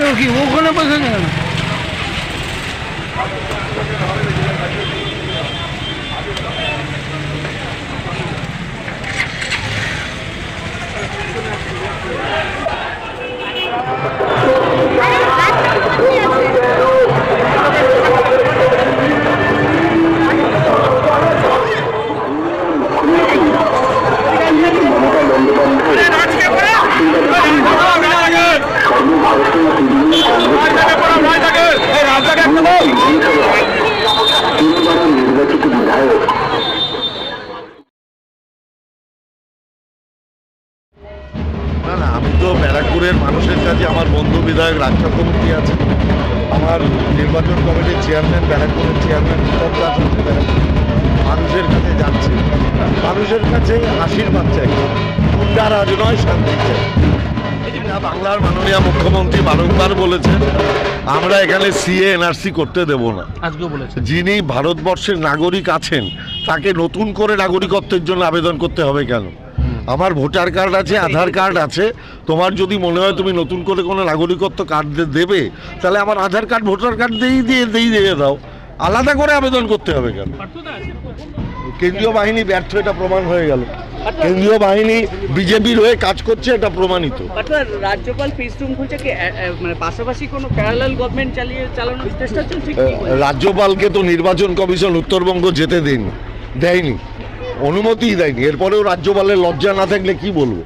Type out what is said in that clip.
ও কি ওখানে বসে কেন না না আমি তো ব্যারাকপুরের মানুষের কাছে আমার বন্ধু বিধায়ক রাজ চক্রবর্তী আছে। আমার নির্বাচন কমিটির চেয়ারম্যান ব্যারাকপুরের চেয়ারম্যান আছে ব্যারাকপুর মানুষের কাছে যাচ্ছে। মানুষের কাছে আশীর্বাদ চাই। গুন্ডারাজ নয় শান্তি চাই। এটা বাংলার মাননীয় মুখ্যমন্ত্রী বারংবার বলেছেন আমরা এখানে সিএ এনআরসি করতে দেব না। আজকেও বলেছে যিনি ভারতবর্ষের নাগরিক আছেন তাকে নতুন করে নাগরিকত্বের জন্য আবেদন করতে হবে কেন? আমার ভোটার কার্ড আছে আধার কার্ড আছে। তোমার যদি মনে হয় তুমি নতুন করে কোনো নাগরিকত্ব কার্ড দেবে তাহলে আমার আধার কার্ড ভোটার কার্ড দিয়েই দিয়ে দিয়েই দিয়ে দাও। আলাদা করে আবেদন করতে হবে কেন? কেন্দ্রীয় বাহিনী ব্যর্থ এটা প্রমাণ হয়ে গেল। কেন্দ্রীয় বাহিনী বিজেপির হয়ে কাজ করছে এটা প্রমাণিত। রাজ্যপাল মানে পাশাপাশি কোনো প্যারালাল গভর্নমেন্ট চালিয়ে চালানোর চেষ্টা চলছে রাজ্যপালকে তো নির্বাচন কমিশন উত্তরবঙ্গ যেতে দেয়নি দেয়নি। অনুমতিই দেয়নি। এরপরেও রাজ্যপালের লজ্জা না থাকলে কি বলব?